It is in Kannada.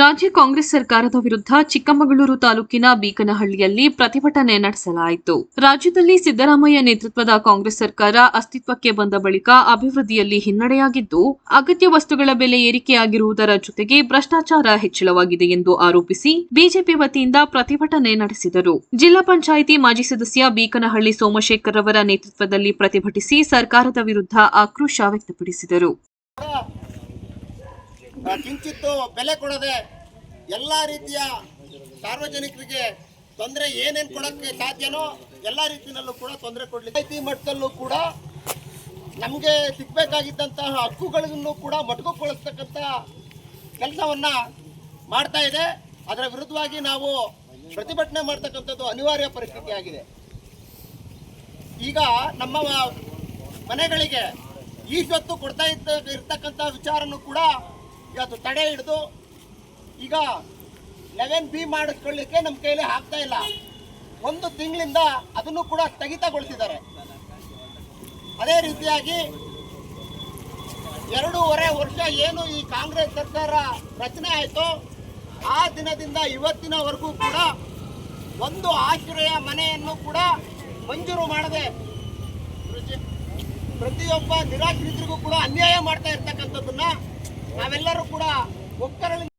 ರಾಜ್ಯ ಕಾಂಗ್ರೆಸ್ ಸರ್ಕಾರದ ವಿರುದ್ಧ ಚಿಕ್ಕಮಗಳೂರು ತಾಲೂಕಿನ ಬೀಕನಹಳ್ಳಿಯಲ್ಲಿ ಪ್ರತಿಭಟನೆ ನಡೆಸಲಾಯಿತು. ರಾಜ್ಯದಲ್ಲಿ ಸಿದ್ದರಾಮಯ್ಯ ನೇತೃತ್ವದ ಕಾಂಗ್ರೆಸ್ ಸರ್ಕಾರ ಅಸ್ತಿತ್ವಕ್ಕೆ ಬಂದ ಬಳಿಕ ಅಭಿವೃದ್ಧಿಯಲ್ಲಿ ಹಿನ್ನಡೆಯಾಗಿದ್ದು, ಅಗತ್ಯ ವಸ್ತುಗಳ ಬೆಲೆ ಏರಿಕೆಯಾಗಿರುವುದರ ಜೊತೆಗೆ ಭ್ರಷ್ಟಾಚಾರ ಹೆಚ್ಚಳವಾಗಿದೆ ಎಂದು ಆರೋಪಿಸಿ ಬಿಜೆಪಿ ವತಿಯಿಂದ ಪ್ರತಿಭಟನೆ ನಡೆಸಿದರು. ಜಿಲ್ಲಾ ಪಂಚಾಯಿತಿ ಮಾಜಿ ಸದಸ್ಯ ಬೀಕನಹಳ್ಳಿ ಸೋಮಶೇಖರ್ ಅವರ ನೇತೃತ್ವದಲ್ಲಿ ಪ್ರತಿಭಟಿಸಿ ಸರ್ಕಾರದ ವಿರುದ್ಧ ಆಕ್ರೋಶ ವ್ಯಕ್ತಪಡಿಸಿದರು. ಕಿಂಚಿತ್ತು ಬೆಲೆ ಕೊಡದೆ ಎಲ್ಲ ರೀತಿಯ ಸಾರ್ವಜನಿಕರಿಗೆ ತೊಂದರೆ ಏನೇನು ಕೊಡೋಕ್ಕೆ ಸಾಧ್ಯನೋ ಎಲ್ಲ ರೀತಿಯಲ್ಲೂ ಕೂಡ ತೊಂದರೆ ಕೊಡಲಿಕ್ಕೆ ಐತಿ ಮಟ್ಟದಲ್ಲೂ ಕೂಡ ನಮಗೆ ಸಿಗಬೇಕಾಗಿದ್ದಂತಹ ಹಕ್ಕುಗಳನ್ನು ಕೂಡ ಮಟ್ಕೊಳಿಸ್ತಕ್ಕಂಥ ಕೆಲಸವನ್ನು ಮಾಡ್ತಾ ಇದೆ. ಅದರ ವಿರುದ್ಧವಾಗಿ ನಾವು ಪ್ರತಿಭಟನೆ ಮಾಡ್ತಕ್ಕಂಥದ್ದು ಅನಿವಾರ್ಯ ಪರಿಸ್ಥಿತಿ ಆಗಿದೆ. ಈಗ ನಮ್ಮ ಮನೆಗಳಿಗೆ ಈ ಸ್ವತ್ತು ಕೊಡ್ತಾ ಇದ್ದ ಇರ್ತಕ್ಕಂಥ ವಿಚಾರನೂ ಕೂಡ ಇವತ್ತು ತಡೆ ಹಿಡಿದು ಈಗ ಲೆವೆನ್ ಬಿ ಮಾಡಿಸ್ಕೊಳ್ಳಿಕ್ಕೆ ನಮ್ಮ ಕೈಲಿ ಆಗ್ತಾ ಇಲ್ಲ. ಒಂದು ತಿಂಗಳಿಂದ ಅದನ್ನು ಕೂಡ ಸ್ಥಗಿತಗೊಳಿಸಿದ್ದಾರೆ. ಅದೇ ರೀತಿಯಾಗಿ ಎರಡೂವರೆ ವರ್ಷ ಏನು ಈ ಕಾಂಗ್ರೆಸ್ ಸರ್ಕಾರ ರಚನೆ ಆಯಿತು, ಆ ದಿನದಿಂದ ಇವತ್ತಿನವರೆಗೂ ಕೂಡ ಒಂದು ಆಶ್ರಯ ಮನೆಯನ್ನು ಕೂಡ ಮಂಜೂರು ಮಾಡದೆ ಪ್ರತಿಯೊಬ್ಬ ನಿರಾಶ್ರಿತರಿಗೂ ಕೂಡ ಅನ್ಯಾಯ ಮಾಡ್ತಾ ಇರ್ತಕ್ಕಂಥದ್ದನ್ನ ನಾವೆಲ್ಲರೂ ಕೂಡ ಒಕ್ಕರಳಿ